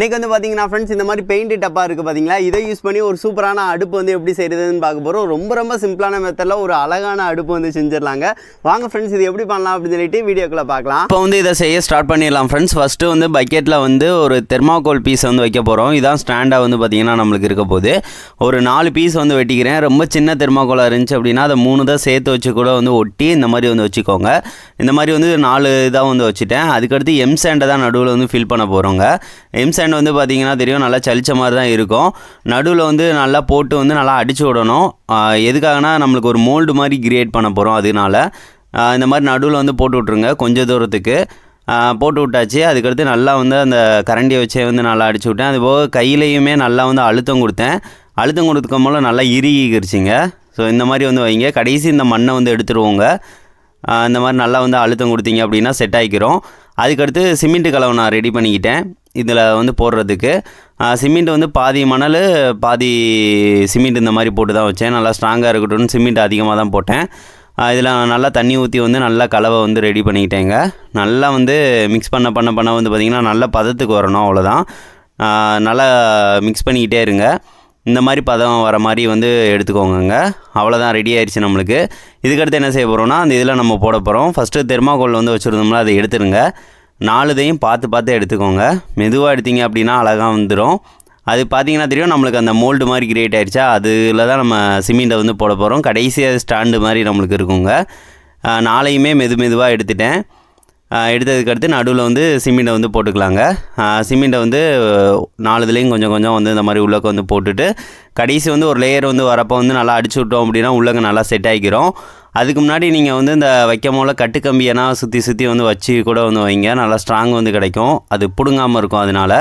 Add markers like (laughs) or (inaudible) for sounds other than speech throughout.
இன்றைக்கி வந்து பார்த்தீங்கன்னா ஃப்ரெண்ட்ஸ் இந்த மாதிரி பெயிண்ட் டப்பா இருக்குது பார்த்தீங்களா இதை யூஸ் பண்ணி ஒரு சூப்பரான அடுப்பு வந்து எப்படி செய்கிறதுன்னு பார்க்க போகிறோம் ரொம்ப ரொம்ப சிம்பிளான மெத்தடில் ஒரு அழகான அடுப்பு வந்து செஞ்சிடலாங்க. வாங்க ஃப்ரெண்ட்ஸ் இது எப்படி பண்ணலாம் அப்படின்னு சொல்லிட்டு வீடியோக்குள்ளே பார்க்கலாம். இப்போ வந்து இதை செய்ய ஸ்டார்ட் பண்ணிடலாம் ஃப்ரெண்ட்ஸ் ஃபஸ்ட்டு வந்து பக்கெட்டில் வந்து ஒரு தெர்மாக்கோல் பீஸ் வந்து வைக்க போகிறோம் இதான் ஸ்டாண்டாக வந்து பார்த்தீங்கன்னா நம்மளுக்கு இருக்க போது ஒரு நாலு பீஸ் வந்து வெட்டிக்கிறேன். ரொம்ப சின்ன தெர்மாக்கோலாக இருந்துச்சு அப்படின்னா அதை மூணு தான் சேர்த்து வச்சு கூட வந்து ஒட்டி இந்த மாதிரி வந்து வச்சுக்கோங்க. இந்த மாதிரி வந்து நாலு இதாக வந்து வச்சுட்டேன். அதுக்கடுத்து எம் சாண்டை தான் நடுவில் வந்து ஃபில் பண்ண போகிறோங்க எம் சாண்ட் வந்து பார்த்தீங்கன்னா தெரியும். நல்லா சலிச்ச மாதிரி தான் இருக்கும். நடுவில் வந்து நல்லா போட்டு வந்து நல்லா அடிச்சு விடணும். எதுக்காகனா நம்மளுக்கு ஒரு மோல்டு மாதிரி கிரியேட் பண்ண போகிறோம் அதனால. இந்த மாதிரி நடுவில் வந்து போட்டு விட்ருங்க கொஞ்சம் தூரத்துக்கு. போட்டு விட்டாச்சு. அதுக்கடுத்து நல்லா வந்து அந்த கரண்டியை வச்சே வந்து நல்லா அடிச்சு விட்டேன். அதுபோக கையிலையுமே நல்லா வந்து அழுத்தம் கொடுத்தேன். அழுத்தம் கொடுத்துக்கும் போல நல்லா இறுகிக்கிருச்சிங்க. ஸோ இந்த மாதிரி வந்து வைங்க. கடைசி இந்த மண்ணை வந்து எடுத்துருவோங்க இந்த மாதிரி நல்லா வந்து அழுத்தம் கொடுத்தீங்க அப்படின்னா செட் ஆகிக்கிறோம் அதுக்கடுத்து சிமெண்ட்டு கலவை நான் ரெடி பண்ணிக்கிட்டேன். இதில் வந்து போடுறதுக்கு. சிமெண்ட் வந்து பாதி மணல் பாதி சிமெண்ட் இந்த மாதிரி போட்டு தான் வச்சேன். நல்லா ஸ்ட்ராங்காக இருக்கட்டும்னு சிமெண்ட் அதிகமாக தான் போட்டேன். இதில் நல்லா தண்ணி ஊற்றி வந்து நல்லா கலவை வந்து ரெடி பண்ணிக்கிட்டேங்க. நல்லா வந்து மிக்ஸ் பண்ண பண்ண பண்ண வந்து பார்த்திங்கன்னா நல்ல பதத்துக்கு வரணும் அவ்வளோதான் நல்லா மிக்ஸ் பண்ணிக்கிட்டே இருங்க. இந்த மாதிரி பதம் வர மாதிரி வந்து எடுத்துக்கோங்கங்க. அவ்வளோதான் ரெடி ஆயிடுச்சு நம்மளுக்கு. இதுக்கடுத்து என்ன செய்ய போகிறோம்னா அந்த இதில் நம்ம போட போகிறோம் ஃபஸ்ட்டு தெர்மாக்கோல் வந்து வச்சுருந்தோம்னா அதை எடுத்துருங்க. நாலுதையும் பார்த்து பார்த்து எடுத்துக்கோங்க. மெதுவாக எடுத்தீங்க அப்படின்னா அழகாக வந்துடும் அது பார்த்தீங்கன்னா தெரியும் நம்மளுக்கு அந்த மோல்டு மாதிரி கிரியேட் ஆகிடுச்சா அதில் தான் நம்ம சிமெண்ட்டை வந்து போட போகிறோம் கடைசியாக ஸ்டாண்டு மாதிரி நம்மளுக்கு இருக்குங்க. நாளையுமே மெது மெதுவாக எடுத்துட்டேன். எடுத்ததுக்கு அடுத்து நடுவில் வந்து சிமெண்ட்டை வந்து போட்டுக்கலாங்க. சிமெண்ட்டை வந்து நாலு இதுலேயும் கொஞ்சம் கொஞ்சம் வந்து இந்த மாதிரி உள்ளக்க வந்து போட்டுட்டு கடைசி வந்து ஒரு லேயர் வந்து வரப்போ வந்து நல்லா அடிச்சு விட்டோம் அப்படின்னா உள்ளக்க நல்லா செட் ஆகிக்கிறோம் அதுக்கு முன்னாடி நீங்கள் வந்து இந்த வைக்கும் போல கட்டுக்கம்பியனா சுற்றி சுற்றி வந்து வச்சு கூட வந்து வைங்க. நல்லா ஸ்ட்ராங் வந்து கிடைக்கும். அது பிடுங்காமல் இருக்கும் அதனால.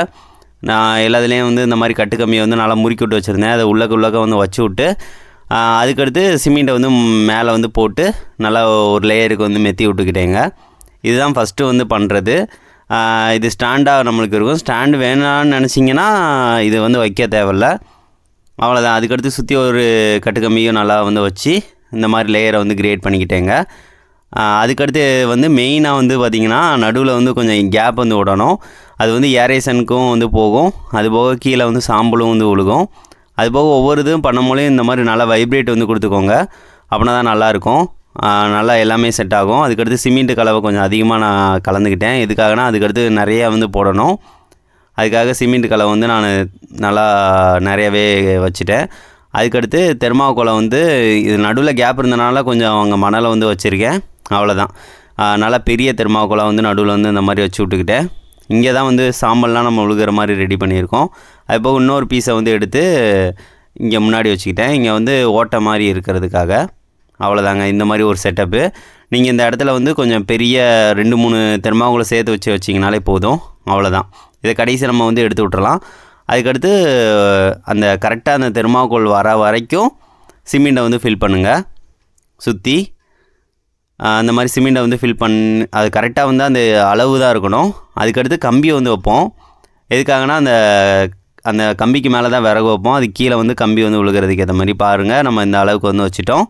நான் எல்லாத்துலேயும் வந்து இந்த மாதிரி கட்டுக்கம்பியை வந்து நல்லா முறுக்கி விட்டு வச்சுருந்தேன். அதை உள்ளக்க உள்ளக்க வந்து வச்சு விட்டு அதுக்கடுத்து சிமெண்ட்டை வந்து மேலே வந்து போட்டு நல்லா ஒரு லேயருக்கு வந்து மெத்தி விட்டுக்கிட்டேங்க. இதுதான் ஃபஸ்ட்டு வந்து பண்ணுறது இது ஸ்டாண்டாக நம்மளுக்கு இருக்கும். ஸ்டாண்டு வேணான்னு நினச்சிங்கன்னா இது வந்து வைக்க தேவையில்ல. அவ்வளோதான் அதுக்கடுத்து சுற்றி ஒரு கட்டுக்கம்பியும் நல்லா வந்து வச்சு இந்த மாதிரி லேயரை வந்து கிரியேட் பண்ணிக்கிட்டேங்க. அதுக்கடுத்து வந்து மெயினாக வந்து பார்த்திங்கன்னா நடுவில் வந்து கொஞ்சம் கேப் வந்து விடணும். அது வந்து ஏரேசனுக்கும் வந்து போகும். அது போக கீழே வந்து சாம்பலும் வந்து ஒழுகும் அது போக ஒவ்வொரு இதுவும் பண்ணும்போது இந்த மாதிரி நல்லா வைப்ரேட் வந்து கொடுத்துக்கோங்க. அப்படின்னா தான் நல்லாயிருக்கும் நல்லா எல்லாமே செட் ஆகும். அதுக்கடுத்து சிமெண்ட் கலவை கொஞ்சம் அதிகமாக நான் கலந்துக்கிட்டேன். எதுக்காகனா அதுக்கடுத்து நிறையா வந்து போடணும். அதுக்காக சிமெண்ட் கலவை வந்து நான் நல்லா நிறையவே வச்சுட்டேன். அதுக்கடுத்து தெர்மாக்கோலை வந்து இது நடுவில் கேப் இருந்தனால கொஞ்சம் அவங்க மணலை வந்து வச்சுருக்கேன். அவ்வளோதான் நல்லா பெரிய தெர்மாக்கோலை வந்து நடுவில் வந்து இந்த மாதிரி வச்சு விட்டுக்கிட்டேன். இங்கே தான் வந்து சாம்பல்லாம் நம்ம உழுகிற மாதிரி ரெடி பண்ணியிருக்கோம். அது போக இன்னொரு பீஸை வந்து எடுத்து இங்கே முன்னாடி வச்சுக்கிட்டேன். இங்கே வந்து ஓட்டை மாதிரி இருக்கிறதுக்காக. அவ்வளோதாங்க இந்த மாதிரி ஒரு செட்டப்பு நீங்கள் இந்த இடத்துல வந்து கொஞ்சம் பெரிய ரெண்டு மூணு தெர்மாக்குள்ளே சேர்த்து வச்சு வச்சிங்கனாலே போதும். அவ்வளோதான் இதை கடைசி நம்ம வந்து எடுத்து விட்டுறலாம். அதுக்கடுத்து அந்த கரெக்டாக அந்த தெர்மாக்கோல் வர வரைக்கும் சிமெண்ட்டை வந்து ஃபில் பண்ணுங்கள் சுற்றி அந்த மாதிரி சிமெண்ட்டை வந்து ஃபில் பண் அது கரெக்டாக வந்து அந்த அளவு தான் இருக்கணும். அதுக்கடுத்து கம்பியை வந்து வைப்போம். எதுக்காகனா அந்த அந்த கம்பிக்கு மேலே தான் விறகு வைப்போம். அது கீழே வந்து கம்பி வந்து விழுகிறதுக்கு ஏற்ற மாதிரி பாருங்கள் நம்ம இந்த அளவுக்கு வந்து வச்சுட்டோம்.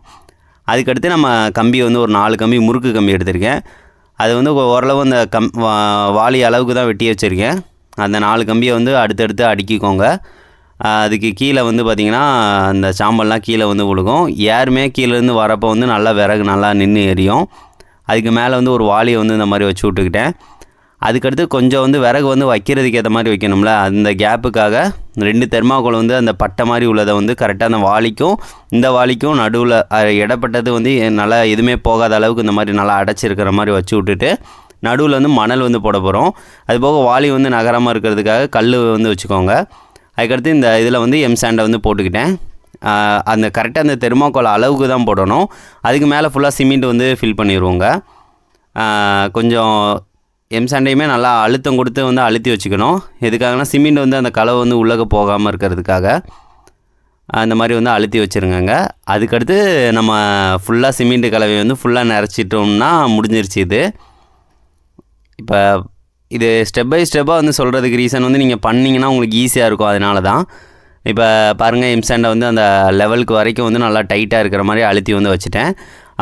அதுக்கடுத்து நம்ம கம்பி வந்து ஒரு நாலு கம்பி முறுக்கு கம்பி எடுத்திருக்கேன். அது வந்து ஓரளவு அந்த கம் வாலி வாளி அளவுக்கு தான் வெட்டி வச்சுருக்கேன். அந்த நாலு கம்பியை வந்து அடுத்தடுத்து அடுக்கிக்கோங்க. அதுக்கு கீழே வந்து பார்த்திங்கன்னா அந்த சாம்பல்லாம் கீழே வந்து விழுகும். ஏருமே கீழேருந்து வரப்போ வந்து நல்லா விறகு நல்லா நின்று எரியும். அதுக்கு மேலே வந்து ஒரு வாளியை வந்து இந்த மாதிரி வச்சு விட்டுக்கிட்டேன். அதுக்கடுத்து கொஞ்சம் வந்து விறகு வந்து வைக்கிறதுக்கு ஏற்ற மாதிரி வைக்கணும்ல. அந்த கேப்புக்காக ரெண்டு தெர்மாக்கோல் வந்து அந்த பட்டை மாதிரி உள்ளதை வந்து கரெக்டாக அந்த வாளிக்கும் இந்த வாளிக்கும் நடுவில் இடப்பட்டது வந்து நல்லா எதுவுமே போகாத அளவுக்கு இந்த மாதிரி நல்லா அடைச்சிருக்கிற மாதிரி வச்சு விட்டுட்டு நடுவில் வந்து மணல் வந்து போட போகிறோம் அதுபோக வாளி வந்து நகரமாக இருக்கிறதுக்காக கல் வந்து வச்சுக்கோங்க. அதுக்கடுத்து இந்த இதில் வந்து எம் சாண்டை வந்து போட்டுக்கிட்டேன். அந்த கரெக்டாக அந்த தெர்மாக்கோல் அளவுக்கு தான் போடணும். அதுக்கு மேலே ஃபுல்லாக சிமெண்ட் வந்து ஃபில் பண்ணிடுவோங்க கொஞ்சம் எம் சண்டையுமே நல்லா அழுத்தம் கொடுத்து வந்து அழுத்தி வச்சுக்கணும். எதுக்காகனா சிமெண்ட் வந்து அந்த கலவை வந்து உள்ளக போகாமல் இருக்கிறதுக்காக. அந்த மாதிரி வந்து அழுத்தி வச்சுருங்கங்க. அதுக்கடுத்து நம்ம ஃபுல்லாக சிமெண்ட் கலவையை வந்து ஃபுல்லாக நிறச்சிட்டோம்னா முடிஞ்சிருச்சு இது. இப்போ இது ஸ்டெப் பை ஸ்டெப்பாக வந்து சொல்கிறதுக்கு ரீசன் வந்து நீங்கள் பண்ணிங்கன்னா உங்களுக்கு ஈஸியாக இருக்கும். அதனால தான் இப்போ பாருங்கள் எம்சாண்டை வந்து அந்த லெவலுக்கு வரைக்கும் வந்து நல்லா டைட்டாக இருக்கிற மாதிரி அழுத்தி வந்து வச்சுட்டேன்.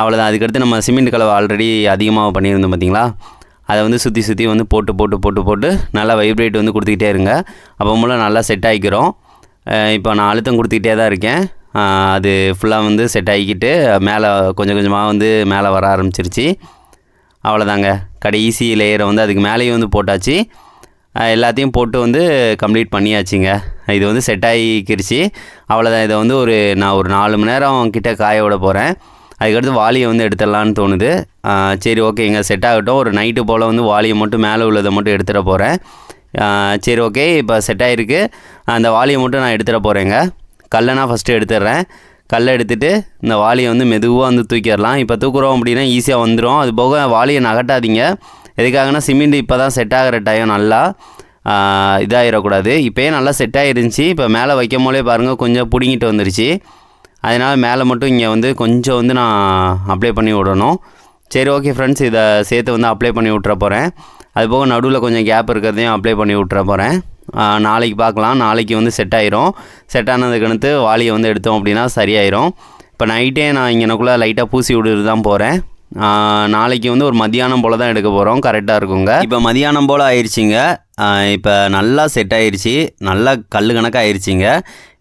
அவ்வளோதான் அதுக்கடுத்து நம்ம சிமெண்ட் கலவை ஆல்ரெடி அதிகமாக பண்ணியிருந்தோம் பார்த்தீங்களா அதை வந்து சுற்றி சுற்றி வந்து போட்டு போட்டு போட்டு போட்டு நல்லா வைப்ரேட் வந்து கொடுத்துக்கிட்டே இருங்க. அப்போ மூலம் நல்லா செட் ஆகிக்கிறோம் இப்போ நான் அழுத்தம் கொடுத்துக்கிட்டே தான் இருக்கேன். அது ஃபுல்லாக வந்து செட் ஆகிக்கிட்டு மேலே கொஞ்சம் கொஞ்சமாக வந்து மேலே வர ஆரம்பிச்சிருச்சு. அவ்வளோதாங்க கடைசி லேயரை வந்து அதுக்கு மேலேயும் வந்து போட்டாச்சு. எல்லாத்தையும் போட்டு வந்து கம்ப்ளீட் பண்ணியாச்சுங்க. இது வந்து செட் ஆகிக்கிருச்சு. அவ்வளோதான் இதை வந்து ஒரு நான் ஒரு நாலு மணி நேரம் கிட்டே காய விட போகிறேன் அதுக்கடுத்து வாலியை வந்து எடுத்துடலான்னு தோணுது. சரி ஓகேங்க செட் ஆகட்டும். ஒரு நைட்டு போல் வந்து வாலியை மட்டும் மேலே உள்ளதை மட்டும் எடுத்துகிட போகிறேன் சரி ஓகே இப்போ செட் ஆகிருக்கு அந்த வாலியை மட்டும் நான் எடுத்துகிட போகிறேங்க கல்லை நான் ஃபஸ்ட்டு எடுத்துடுறேன். கல்லை எடுத்துட்டு இந்த வாலியை வந்து மெதுவாக வந்து தூக்கிடலாம். இப்போ தூக்குறோம் அப்படின்னா ஈஸியாக வந்துடும் அது போக வாலியை நகட்டாதீங்க. எதுக்காகனா சிமெண்ட் இப்போ தான் செட் ஆகிற டைம் நல்லா இதாகிடக்கூடாது இப்போயே நல்லா செட் ஆகிருந்துச்சி இப்போ மேலே வைக்கும் போதே பாருங்கள் கொஞ்சம் பிடுங்கிட்டு வந்துருச்சு. அதனால் மேலே மட்டும் இங்கே வந்து கொஞ்சம் வந்து நான் அப்ளை பண்ணி விடணும். சரி ஓகே ஃப்ரெண்ட்ஸ் இதை சேர்த்து வந்து அப்ளை பண்ணி விட்ற போகிறேன் அது போக நடுவில் கொஞ்சம் கேப் இருக்கிறதையும் அப்ளை பண்ணி விட்ற போகிறேன் நாளைக்கு பார்க்கலாம். நாளைக்கு வந்து செட் ஆயிரும். செட் ஆனதுக்கடுத்து வாளியை வந்து எடுத்தோம் அப்படின்னா சரியாயிரும். இப்போ நைட்டே நான் இங்கனக்குள்ளே லைட்டாக பூசி விடுறது தான் போகிறேன் நாளைக்கு வந்து ஒரு மதியானம் போல் தான் எடுக்க போகிறோம் கரெக்டாக இருக்குங்க. இப்போ மதியானம் போல் ஆயிடுச்சிங்க இப்போ நல்லா செட் ஆயிடுச்சு நல்லா கல் கணக்காக ஆயிடுச்சிங்க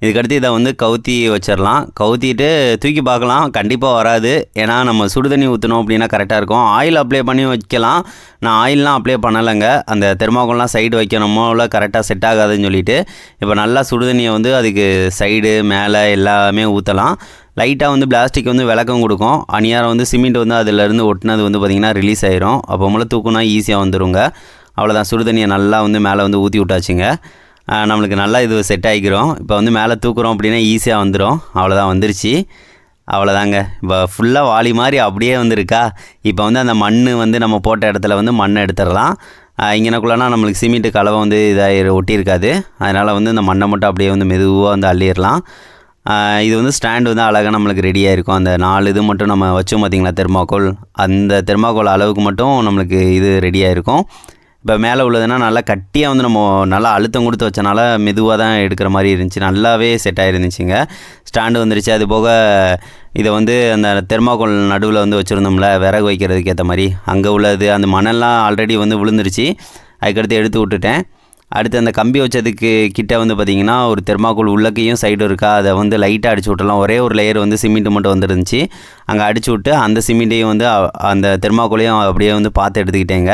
இதுக்கடுத்து இதை வந்து கவுத்தி வச்சிடலாம் கவுத்திட்டு தூக்கி பார்க்கலாம். கண்டிப்பாக வராது. ஏன்னா நம்ம சுடுதண்ணி ஊற்றணும் அப்படின்னா கரெக்டாக இருக்கும். ஆயில் அப்ளை பண்ணி வைக்கலாம். நான் ஆயிலெலாம் அப்ளை பண்ணலைங்க. அந்த தெர்மாக்கோல்லாம் சைடு வைக்கணுமோ இல்லை கரெக்டாக செட் ஆகாதுன்னு சொல்லிட்டு இப்போ நல்லா சுடுதண்ணியை வந்து அதுக்கு சைடு மேலே எல்லாமே ஊற்றலாம் லைட்டாக வந்து பிளாஸ்டிக் வந்து விளக்கம் கொடுக்கும். அணியாரம் வந்து சிமெண்ட் வந்து அதிலேருந்து ஒட்டினது வந்து பார்த்திங்கன்னா ரிலீஸ் ஆயிரும். அப்போ மூலம் தூக்குனா ஈஸியாக வந்துருங்க. அவ்வளோதான் சுடுதண்ணியை நல்லா வந்து மேலே வந்து ஊற்றி விட்டாச்சுங்க. நம்மளுக்கு நல்லா இது செட் ஆகிக்கிறோம் இப்போ வந்து மேலே தூக்குறோம் அப்படின்னா ஈஸியாக வந்துடும் அவ்வளோதான் வந்துருச்சு. அவ்வளோதாங்க இப்போ ஃபுல்லாக வாளி மாதிரி அப்படியே வந்துருக்கா. இப்போ வந்து அந்த மண் வந்து நம்ம போட்ட இடத்துல வந்து மண்ணை எடுத்துடலாம். இங்கனக்குள்ளனா நம்மளுக்கு சிமெண்ட்டு கலவை வந்து இதாக ஒட்டியிருக்காது. அதனால் வந்து இந்த மண்ணை மட்டும் அப்படியே வந்து மெதுவாக வந்து அள்ளிடலாம். இது வந்து ஸ்டாண்டு வந்து அழகாக நம்மளுக்கு ரெடியாக இருக்கும் அந்த நாலு இது மட்டும் நம்ம வச்சோம் பார்த்தீங்களா தெர்மாக்கோல். அந்த தெர்மாக்கோல் அளவுக்கு மட்டும் நம்மளுக்கு இது ரெடியாக இருக்கும் இப்போ மேலே உள்ளதுன்னா நல்லா கட்டியாக வந்து நம்ம நல்லா அழுத்தம் கொடுத்து வச்சனால மெதுவாக தான் எடுக்கிற மாதிரி இருந்துச்சு. நல்லாவே செட் ஆகிருந்துச்சிங்க ஸ்டாண்டு வந்துருச்சு. அது போக இதை வந்து அந்த தெர்மாக்கோல் நடுவில் வந்து வச்சுருந்தோம்ல விறகு வைக்கிறதுக்கு ஏற்ற மாதிரி. அங்கே உள்ளது அந்த மணல்லாம் ஆல்ரெடி வந்து விழுந்துருச்சு. அதுக்கடுத்து எடுத்து விட்டுட்டேன். அடுத்து அந்த கம்பி வச்சதுக்கு கிட்டே வந்து பார்த்திங்கன்னா ஒரு தெர்மாக்கோல் உள்ளக்கையும் சைடும் இருக்கா அதை வந்து லைட்டாக அடிச்சு விட்டலாம் ஒரே ஒரு லேயர் வந்து சிமெண்ட் மட்டும் வந்துருந்துச்சு. அங்கே அடிச்சு விட்டு அந்த சிமெண்ட்டையும் வந்து அந்த தெர்மாக்கோலையும் அப்படியே வந்து பார்த்து எடுத்துக்கிட்டேங்க.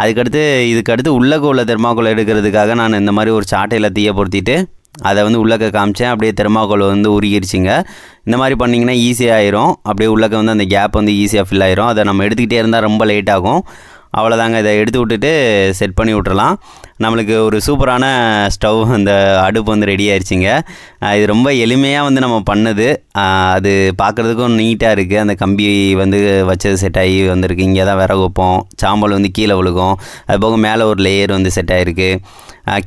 அதுக்கடுத்து இதுக்கடுத்து உள்ளக்க உள்ள தெர்மாக்கோல் எடுக்கிறதுக்காக நான் இந்த மாதிரி ஒரு சாட்டையில் தீயை பொருத்திட்டு அதை வந்து உள்ளக்க காமிச்சேன். அப்படியே தெர்மாக்கோல் வந்து உருகிருச்சிங்க. இந்த மாதிரி பண்ணிங்கன்னா ஈஸியாகிரும் அப்படியே உள்ளக்க வந்து அந்த கேப் வந்து ஈஸியாக ஃபில் ஆயிரும். அதை நம்ம எடுத்துக்கிட்டே இருந்தால் ரொம்ப லேட் ஆகும். அவ்வளோதாங்க இதை எடுத்து விட்டுட்டு செட் பண்ணி விட்டுறலாம். நம்மளுக்கு ஒரு சூப்பரான ஸ்டவ் அந்த அடுப்பு வந்து ரெடி ஆயிடுச்சுங்க இது ரொம்ப எளிமையாக வந்து நம்ம பண்ணது. அது பார்க்குறதுக்கும் நீட்டாக இருக்குது அந்த கம்பி வந்து வச்சது செட் ஆகி வந்திருக்கு. இங்கே தான் விறகு வைப்போம். சாம்பல் வந்து கீழே விழுகும். அது போக மேலே ஒரு லேயர் வந்து செட் ஆகிருக்கு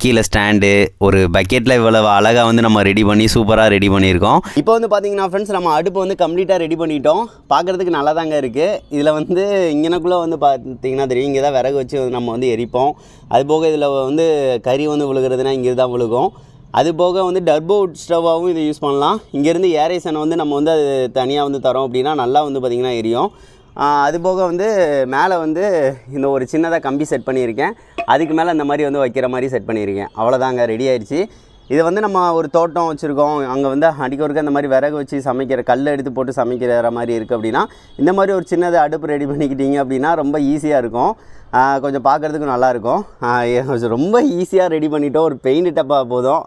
கீழே ஸ்டாண்டு ஒரு பக்கெட்டில் இவ்வளவு அழகாக வந்து நம்ம ரெடி பண்ணி சூப்பராக ரெடி பண்ணியிருக்கோம். இப்போ வந்து பார்த்தீங்கன்னா ஃப்ரெண்ட்ஸ் நம்ம அடுப்பு வந்து கம்ப்ளீட்டாக ரெடி பண்ணிட்டோம். பார்க்குறதுக்கு நல்லா தாங்க இருக்குது இதில் வந்து இங்கனக்குள்ளே வந்து பார்த்தீங்கன்னா தெரியும். இங்கே தான் விறகு வச்சு நம்ம வந்து எரிப்போம். அது போக இதில் வந்து கறி வந்து விழுகிறதுனா இங்கே தான் விழுகும். அது போக வந்து டர்போ ஸ்டவ்வாகவும் இதை யூஸ் பண்ணலாம். இங்கேருந்து ஏரேசனை வந்து நம்ம வந்து அது தனியாக வந்து தரோம் அப்படின்னா நல்லா வந்து பார்த்திங்கன்னா எரியும். அது போக வந்து மேலே வந்து இந்த ஒரு சின்னதாக கம்பி செட் பண்ணியிருக்கேன். அதுக்கு மேலே இந்த மாதிரி வந்து வைக்கிற மாதிரி செட் பண்ணியிருக்கேன். அவ்வளோதாங்க ரெடி ஆயிடுச்சு. இதை வந்து நம்ம ஒரு தோட்டம் வச்சுருக்கோம். அங்கே வந்து அடிக்கொருக்க இந்த மாதிரி விறகு வச்சு சமைக்கிற கல் எடுத்து போட்டு சமைக்கிற மாதிரி இருக்குது அப்படின்னா இந்த மாதிரி ஒரு சின்னது அடுப்பு ரெடி பண்ணிக்கிட்டீங்க அப்படின்னா ரொம்ப ஈஸியாக இருக்கும். கொஞ்சம் பார்க்குறதுக்கு நல்லாயிருக்கும் ரொம்ப ஈஸியாக ரெடி பண்ணிட்டோம். ஒரு பெயிண்ட் டப்பா போதும்.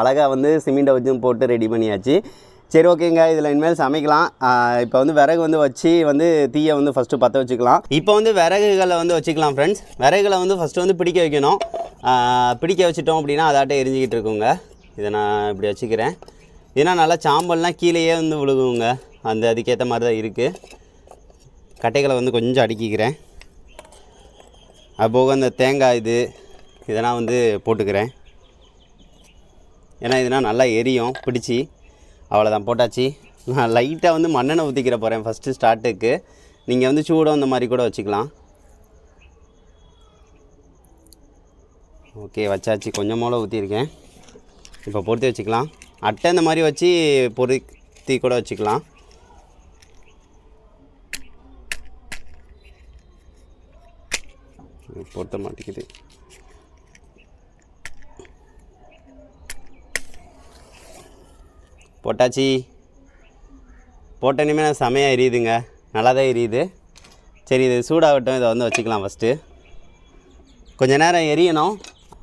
அழகாக வந்து சிமெண்ட்டை வச்சு போட்டு ரெடி பண்ணியாச்சு. சரி ஓகேங்க. இதில் இனிமேல் சமைக்கலாம். இப்போ வந்து விறகு வந்து வச்சு வந்து தீயை வந்து ஃபஸ்ட்டு பற்ற வச்சுக்கலாம். இப்போ வந்து விறகுகளை வந்து வச்சுக்கலாம் ஃப்ரெண்ட்ஸ் விறகுகளை வந்து ஃபஸ்ட்டு வந்து பிடிக்க வைக்கணும். பிடிக்க வச்சுட்டோம் அப்படின்னா அதாட்ட எரிஞ்சிக்கிட்டு இருக்குங்க. இதை நான் இப்படி வச்சுக்கிறேன். ஏன்னா நல்லா சாம்பல்லாம் கீழேயே வந்து விழுகுங்க. அந்த அதுக்கேற்ற மாதிரி தான் இருக்குது கட்டைகளை வந்து கொஞ்சம் அடுக்கிக்கிறேன். அதுபோக அந்த தேங்காய் இது இதெல்லாம் வந்து போட்டுக்கிறேன். ஏன்னா இதெல்லாம் நல்லா எரியும் பிடிச்சி. அவ்வளோதான் போட்டாச்சு. நான் லைட்டாக வந்து மண்ணெண்ணை ஊற்றிக்கிற போகிறேன் ஃபஸ்ட்டு ஸ்டார்ட்டுக்கு நீங்கள் வந்து சூடம் இந்த மாதிரி கூட வச்சுக்கலாம். ஓகே வச்சாச்சு. கொஞ்சம் மூளை ஊற்றிருக்கேன் இப்போ பொருத்தி வச்சுக்கலாம். அட்டை இந்த மாதிரி வச்சு பொருத்தி கூட வச்சுக்கலாம். பொருத்த மாட்டேங்குது. போட்டாச்சு. போட்ட நான் செமையாக எரியுதுங்க. நல்லா தான் எரியுது. சரி இது சூடாகட்டும். இதை வந்து வச்சுக்கலாம் ஃபஸ்ட்டு கொஞ்ச நேரம் எரியணும்.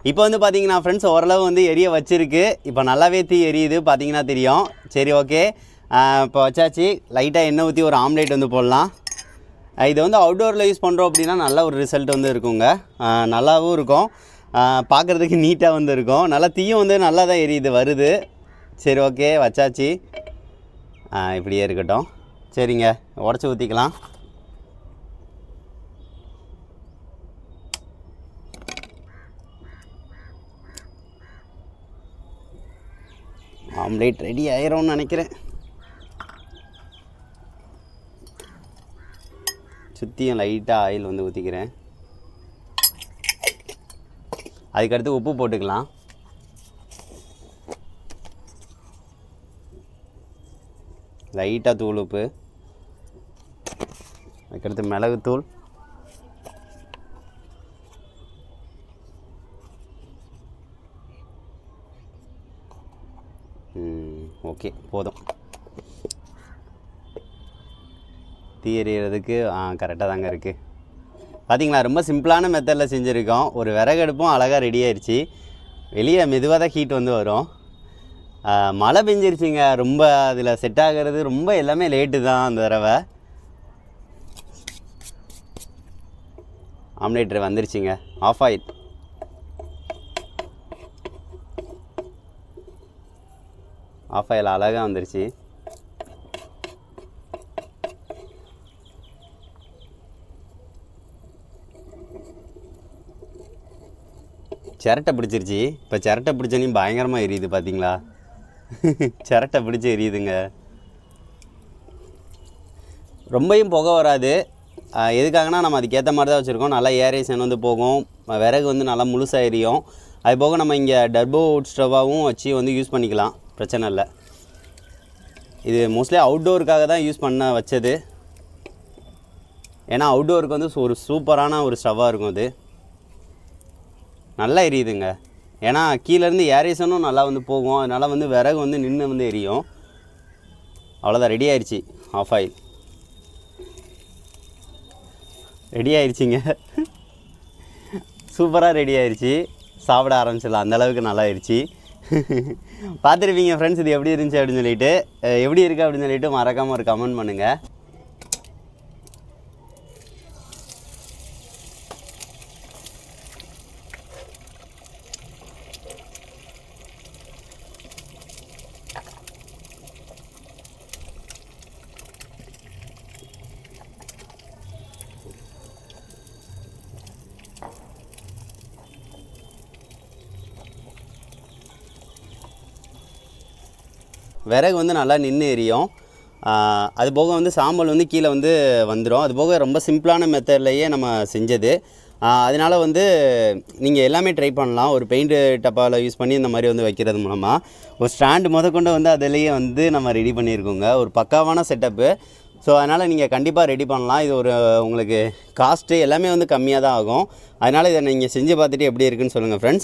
இப்போ வந்து பார்த்தீங்கன்னா ஃப்ரெண்ட்ஸ் ஓரளவு வந்து எரிய வச்சிருக்கு. இப்போ நல்லாவே தீ எரியுது. பார்த்தீங்கன்னா தெரியும். சரி ஓகே இப்போ வச்சாச்சு. லைட்டாக எண்ணெய் ஊற்றி ஒரு ஆம்லேட் வந்து போடலாம். இது வந்து அவுட்டோரில் யூஸ் பண்ணுறோம் அப்படின்னா நல்ல ஒரு ரிசல்ட் வந்து இருக்குங்க. நல்லாவும் இருக்கும். பார்க்குறதுக்கு நீட்டாக வந்து இருக்கும். நல்லா தீயும் வந்து நல்லா தான் எரியுது வருது. சரி ஓகே வச்சாச்சு. இப்படியே இருக்கட்டும். சரிங்க உடச்சி ஊற்றிக்கலாம் ஆம்லேட் ரெடி ஆயிரும்னு நினைக்கிறேன். சுற்றியும் லைட்டாக ஆயில் வந்து ஊற்றிக்கிறேன் அதுக்கடுத்து உப்பு போட்டுக்கலாம். லைட்டாக தூள் உப்பு. அதுக்கடுத்து மிளகுத்தூள் ஓகே போதும். தீ எறிகிறதுக்கு ஆ கரெக்டாக தாங்க இருக்குது பார்த்தீங்களா ரொம்ப சிம்பிளான மெத்தடில் செஞ்சுருக்கோம். ஒரு விறகடுப்பும் அழகாக ரெடி ஆயிடுச்சு வெளியே மெதுவாக தான் ஹீட் வந்து வரும். மழை பெஞ்சிருச்சுங்க. ரொம்ப அதில் செட் ஆகிறது ரொம்ப எல்லாமே லேட்டு தான் அந்த தடவை. ஆம்லேட்டர் வந்துருச்சுங்க. ஆஃப் ஆயில் ஆஃப் ஆயில் அழகாக வந்துருச்சு. சிரட்டை பிடிச்சிருச்சு. இப்போ சிரட்டை பிடிச்சனையும் பயங்கரமாக எரியுது பார்த்தீங்களா (laughs) சிரட்டை பிடிச்சி எரியுதுங்க. ரொம்பையும் புகை வராது. எதுக்காகனா நம்ம அதுக்கேற்ற மாதிரி தான் வச்சுருக்கோம். நல்லா ஏரேஷன் வந்து போகும். விறகு வந்து நல்லா முழுசாக எரியும். அது போக நம்ம இங்கே டர்போ வுட் ஸ்டவ்வாகவும் வச்சு வந்து யூஸ் பண்ணிக்கலாம். பிரச்சனை இல்லை. இது மோஸ்ட்லி அவுட்டோருக்காக தான் யூஸ் பண்ண வச்சது. ஏன்னா அவுட்டோருக்கு வந்து ஒரு சூப்பரான ஒரு ஸ்டவ்வாக இருக்கும் அது. நல்லா எரியுதுங்க. ஏன்னா கீழேருந்து ஏரேசனும் நல்லா வந்து போகும். அதனால் வந்து விறகு வந்து நின்று வந்து எரியும். அவ்வளோதான் ரெடி ஆயிடுச்சு ஆஃப் ஆயில் ரெடி ஆயிடுச்சிங்க சூப்பராக ரெடி ஆயிடுச்சு சாப்பிட ஆரம்பிச்சிடலாம். அந்த அளவுக்கு நல்லா ஆயிடுச்சு பார்த்துருப்பீங்க ஃப்ரெண்ட்ஸ் இது எப்படி இருந்துச்சு அப்படின்னு சொல்லிட்டு. எப்படி இருக்குது அப்படின்னு சொல்லிட்டு மறக்காமல் ஒரு கமெண்ட் பண்ணுங்கள் விறகு வந்து நல்லா நின்று எரியும். அது போக வந்து சாம்பல் வந்து கீழே வந்து வந்துடும் அது போக ரொம்ப சிம்பிளான மெத்தட்லேயே நம்ம செஞ்சது. அதனால் அதனால வந்து நீங்கள் எல்லாமே ட்ரை பண்ணலாம். ஒரு பெயிண்ட்டு டப்பாவில் யூஸ் பண்ணி இந்த மாதிரி வந்து வைக்கிறது மூலமாக ஒரு ஸ்டாண்டு முதற்கொண்டு வந்து அதிலேயே வந்து நம்ம ரெடி பண்ணியிருக்கோங்க ஒரு பக்காவான செட்டப்பு ஸோ அதனால் நீங்கள் கண்டிப்பாக ரெடி பண்ணலாம். இது ஒரு உங்களுக்கு காஸ்ட்டு எல்லாமே வந்து கம்மியாக தான் ஆகும். அதனால் இதை நீங்கள் செஞ்சு பார்த்துட்டு எப்படி இருக்குன்னு சொல்லுங்கள் ஃப்ரெண்ட்ஸ்